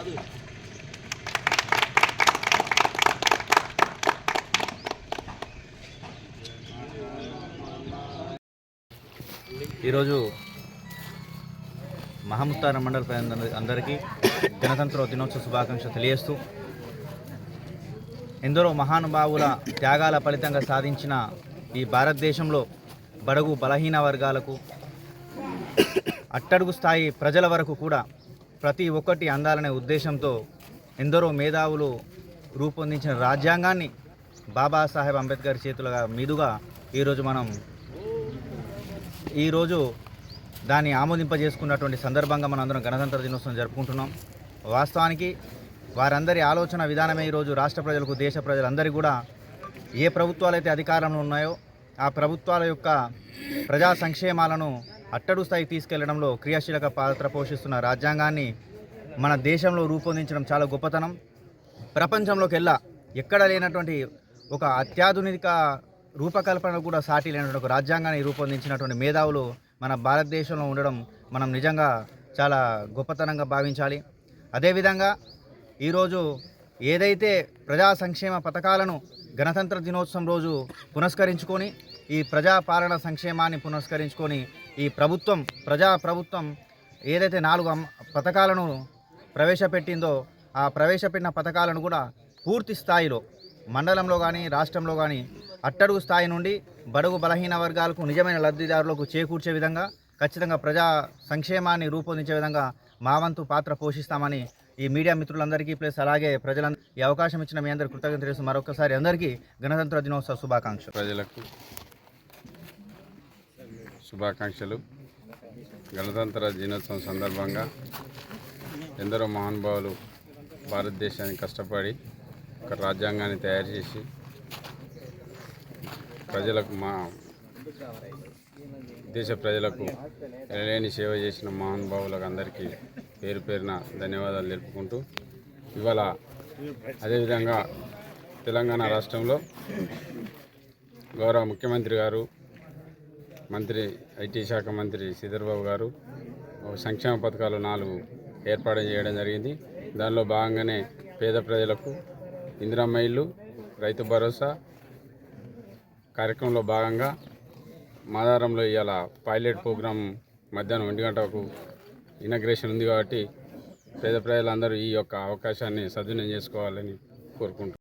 ఈరోజు మహముత్తార మండల అందరికీ గణతంత్ర దినోత్సవ శుభాకాంక్షలు తెలియజేస్తూ ఎందరో మహానుభావుల త్యాగాల ఫలితంగా సాధించిన ఈ భారతదేశంలో బడుగు బలహీన వర్గాలకు అట్టడుగు స్థాయి ప్రజల వరకు కూడా ప్రతి ఒక్కటి అందాలనే ఉద్దేశంతో ఎందరో మేధావులు రూపొందించిన రాజ్యాంగాన్ని బాబాసాహెబ్ అంబేద్కర్ చేతుల మీదుగా ఈరోజు మనం ఈరోజు దాన్ని ఆమోదింపజేసుకున్నటువంటి సందర్భంగా మనం అందరం గణతంత్ర దినోత్సవం జరుపుకుంటున్నాం. వాస్తవానికి వారందరి ఆలోచన విధానమే ఈరోజు రాష్ట్ర ప్రజలకు దేశ ప్రజలందరికీ కూడా ఏ ప్రభుత్వాలు అయితే అధికారంలో ఉన్నాయో ఆ ప్రభుత్వాల యొక్క ప్రజా సంక్షేమాలను అట్టడు స్థాయికి తీసుకెళ్ళడంలో క్రియాశీలక పాత్ర పోషిస్తున్న రాజ్యాంగాన్ని మన దేశంలో రూపొందించడం చాలా గొప్పతనం. ప్రపంచంలోకెల్లా ఎక్కడ లేనటువంటి ఒక అత్యాధునిక రూపకల్పన కూడా సాటి లేనటువంటి ఒక రాజ్యాంగాన్ని రూపొందించినటువంటి మేధావులు మన భారతదేశంలో ఉండడం మనం నిజంగా చాలా గొప్పతనంగా భావించాలి. అదేవిధంగా ఈరోజు ఏదైతే ప్రజా సంక్షేమ పథకాలను గణతంత్ర దినోత్సవం రోజు పునస్కరించుకొని ఈ ప్రజా పాలన సంక్షేమాన్ని పునస్కరించుకొని ఈ ప్రభుత్వం ప్రజా ప్రభుత్వం ఏదైతే నాలుగు పథకాలను ప్రవేశపెట్టిందో ఆ ప్రవేశపెట్టిన పథకాలను కూడా పూర్తి స్థాయిలో మండలంలో కానీ రాష్ట్రంలో కానీ అట్టడుగు స్థాయి నుండి బడుగు బలహీన వర్గాలకు నిజమైన లబ్ధిదారులకు చేకూర్చే విధంగా ఖచ్చితంగా ప్రజా సంక్షేమాన్ని రూపొందించే విధంగా మా వంతు పాత్ర పోషిస్తామని ఈ మీడియా మిత్రులందరికీ ప్లస్ అలాగే ప్రజలందరూ ఈ అవకాశం ఇచ్చిన మీ అందరికీ కృతజ్ఞత తెలుసు. మరొకసారి అందరికీ గణతంత్ర దినోత్సవ శుభాకాంక్షలు. ప్రజలకు శుభాకాంక్షలు. గణతంత్ర దినోత్సవం సందర్భంగా ఎందరో మహానుభావులు భారతదేశాన్ని కష్టపడి ఒక రాజ్యాంగాన్ని తయారు చేసి ప్రజలకు మా దేశ ప్రజలకు ఎనలేని సేవ చేసిన మహానుభావులకు అందరికీ పేరు పేరున ధన్యవాదాలు తెలుపుకుంటూ ఇవాళ అదేవిధంగా తెలంగాణ రాష్ట్రంలో గౌరవ ముఖ్యమంత్రి గారు మంత్రి ఐటీ శాఖ మంత్రి సిద్ధర్బాబు గారు సంక్షేమ పథకాలు నాలుగు ఏర్పాటు చేయడం జరిగింది. దానిలో భాగంగానే పేద ప్రజలకు ఇందిరమ్మ ఇల్లు రైతు భరోసా కార్యక్రమంలో భాగంగా మాదారంలో ఇవాళ పైలట్ ప్రోగ్రాం మధ్యాహ్నం ఒంటి గంటకు ఇనగ్రేషన్ ఉంది కాబట్టి పేద ప్రజలందరూ ఈ యొక్క అవకాశాన్ని సద్వినియోగం చేసుకోవాలని కోరుకుంటున్నాను